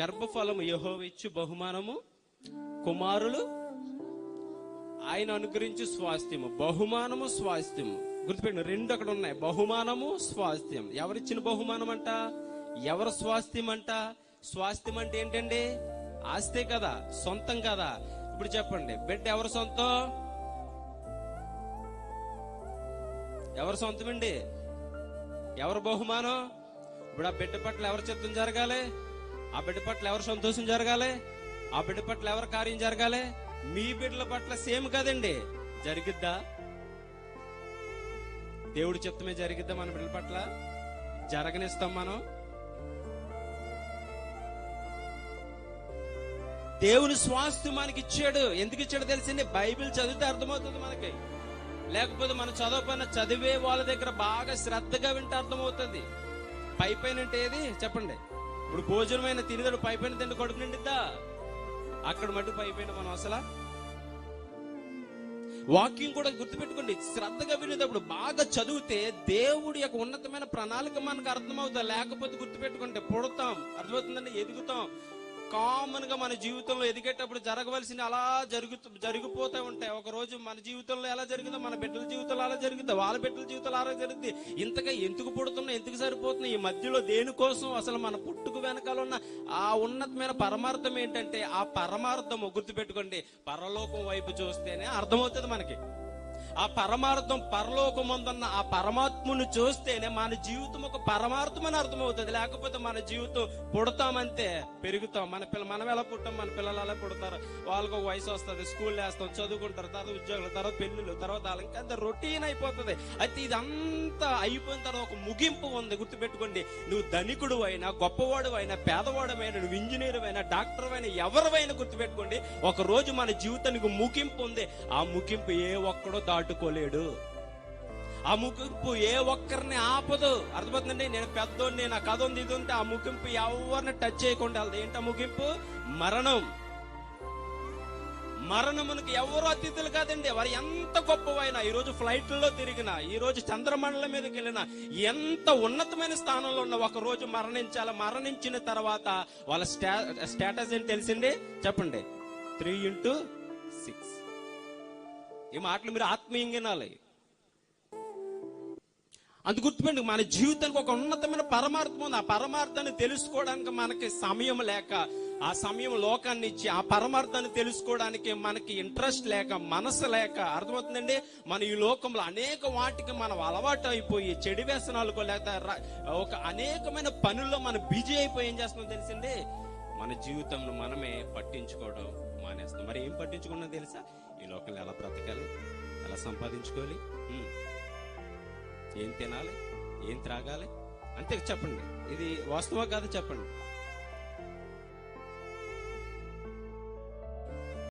గర్భఫలము యహోవిచ్చు ఇచ్చు బహుమానము. కుమారులు ఆయన అనుగ్రహించు స్వాస్థ్యము. బహుమానము స్వాస్థ్యము. గుర్తుపెట్టిన రెండు అక్కడ ఉన్నాయి. బహుమానము స్వాస్థ్యం ఎవరిచ్చిన బహుమానం అంట ఎవరు స్వాస్థ్యం అంట స్వాస్థ్యం అంటే ఏంటండి? ఆస్తే కదా సొంతం కదా. ఇప్పుడు చెప్పండి బిడ్డ ఎవరు సొంతం? ఎవరు సొంతమండి? ఎవరు బహుమానం? ఇప్పుడు ఆ బిడ్డ పట్ల ఎవరు చిత్తం జరగాలి? ఆ బిడ్డ పట్ల ఎవరు సంతోషం జరగాలి? ఆ బిడ్డ పట్ల ఎవరు కార్యం జరగాలి? మీ బిడ్డల పట్ల సేమ్ కదండి. జరిగిద్దా? దేవుడి చెప్తమే జరిగిద్దా మన బిడ్డల పట్ల? జరగనిస్తాం మనం. దేవుని స్వాస్థ్యం మనకి ఇచ్చాడు. ఎందుకు ఇచ్చాడు తెలిసింది? బైబిల్ చదివితే అర్థమవుతుంది మనకి. లేకపోతే మనం చదవకపోయినా చదివే వాళ్ళ దగ్గర బాగా శ్రద్ధగా వింటే అర్థమవుతుంది. పై పైన అంటే ఏది? చెప్పండి. ఇప్పుడు భోజనమైన తినేదాడు పై పైన తిండి కడుపు నిండిద్దా? అక్కడ మటు పై పైన మనం అసలు? వాక్యం కూడా గుర్తుపెట్టుకోండి. శ్రద్ధగా వినేటప్పుడు బాగా చదివితే దేవుడి యొక్క ఉన్నతమైన ప్రణాళిక మనకు అర్థమవుతా లేకపోతే గుర్తుపెట్టుకుంటే పుడతాం అర్థమవుతుందండి ఎదుగుతాం. కామన్గా మన జీవితంలో ఎదిగేటప్పుడు జరగవలసిన అలా జరుగుతూ జరిగిపోతూ ఉంటాయి. ఒక రోజు మన జీవితంలో ఎలా జరిగిందో మన బిడ్డల జీవితంలో అలా జరుగుతుంది వాళ్ళ బిడ్డల జీవితంలో అలా జరుగుతుంది ఇంతగా ఎందుకు పుడుతున్నా ఎందుకు సరిపోతున్నా ఈ మధ్యలో దేనికోసం అసలు మన పుట్టుకు వెనకాల ఉన్న ఆ ఉన్నతమైన పరమార్థం ఏంటంటే ఆ పరమార్థము గుర్తుపెట్టుకోండి. పరలోకం వైపు చూస్తేనే అర్థమవుతుంది మనకి. ఆ పరమార్థం పరలోకమందున్న ఆ పరమాత్మను చూస్తేనే మన జీవితం ఒక పరమార్థం అని అర్థమవుతుంది. లేకపోతే మన జీవితం పుడతామంతే పెరుగుతాం. మన పిల్ల మనం ఎలా పుట్టాం? మన పిల్లలు ఎలా పుడతారు? వాళ్ళకు ఒక వయసు వస్తుంది స్కూల్ వేస్తాం చదువుకుంటారు తర్వాత ఉద్యోగులు తర్వాత పెళ్ళిళ్ళు తర్వాత వాళ్ళకి అంత రొటీన్ అయిపోతుంది. అయితే ఇదంతా అయిపోయిన తర్వాత ఒక ముగింపు ఉంది. గుర్తుపెట్టుకోండి. నువ్వు ధనికుడు అయినా గొప్పవాడు అయినా పేదవాడు అయినా నువ్వు ఇంజనీర్ అయినా డాక్టర్ అయినా ఎవరివైనా గుర్తుపెట్టుకోండి. ఒక రోజు మన జీవితానికి ముగింపు ఉంది. ఆ ముగింపు ఏ ఒక్కడో దాటుకోలేడు ఆ ముగింపు ఏ ఒక్కరిని ఆపదు. అర్థమవుతుందండి? నేను పెద్దోడిని నా కథ ఉంది ఇది ఉంటే ఆ ముగింపు ఎవరిని టచ్ చేయకుండా ఏంటి ఆ ముగింపు? మరణం. మరణమునికి ఎవరు అతిథులు కాదండి? వారు ఎంత గొప్పవైనా ఈ రోజు ఫ్లైట్లలో తిరిగినా ఈ రోజు చంద్రమండలం మీదకి వెళ్ళినా ఎంత ఉన్నతమైన స్థానంలో ఉన్న ఒక రోజు మరణించాలి. మరణించిన తర్వాత వాళ్ళ స్టా స్టేటస్ ఏంటి తెలిసింది? చెప్పండి. Three into six. ఈ మాటలు మీరు ఆత్మీయంగా వినాలి. అందు గుర్తుపెండి మన జీవితానికి ఒక ఉన్నతమైన పరమార్థం ఉంది. ఆ పరమార్థాన్ని తెలుసుకోవడానికి మనకి సమయం లేక ఆ సమయం లోకాన్ని ఇచ్చి ఆ పరమార్థాన్ని తెలుసుకోవడానికి మనకి ఇంట్రెస్ట్ లేక మనసు లేక అర్థమవుతుందండి? మన ఈ లోకంలో అనేక వాటికి మనం అలవాటు అయిపోయి చెడు వ్యసనాలకు లేక ఒక అనేకమైన పనుల్లో మనం బిజీ అయిపోయి ఏం చేస్తున్నాం తెలిసింది? మన జీవితంను మనమే పట్టించుకోవడం మానేస్తాం మరి ఏం పట్టించుకున్నా తెలుసా? ఈ లోకంలో ఎలా బ్రతకాలి? ఎలా సంపాదించుకోవాలి? ఏం తినాలి? ఏం త్రాగాలి? అంతే చెప్పండి. ఇది వాస్తవం కాదు చెప్పండి.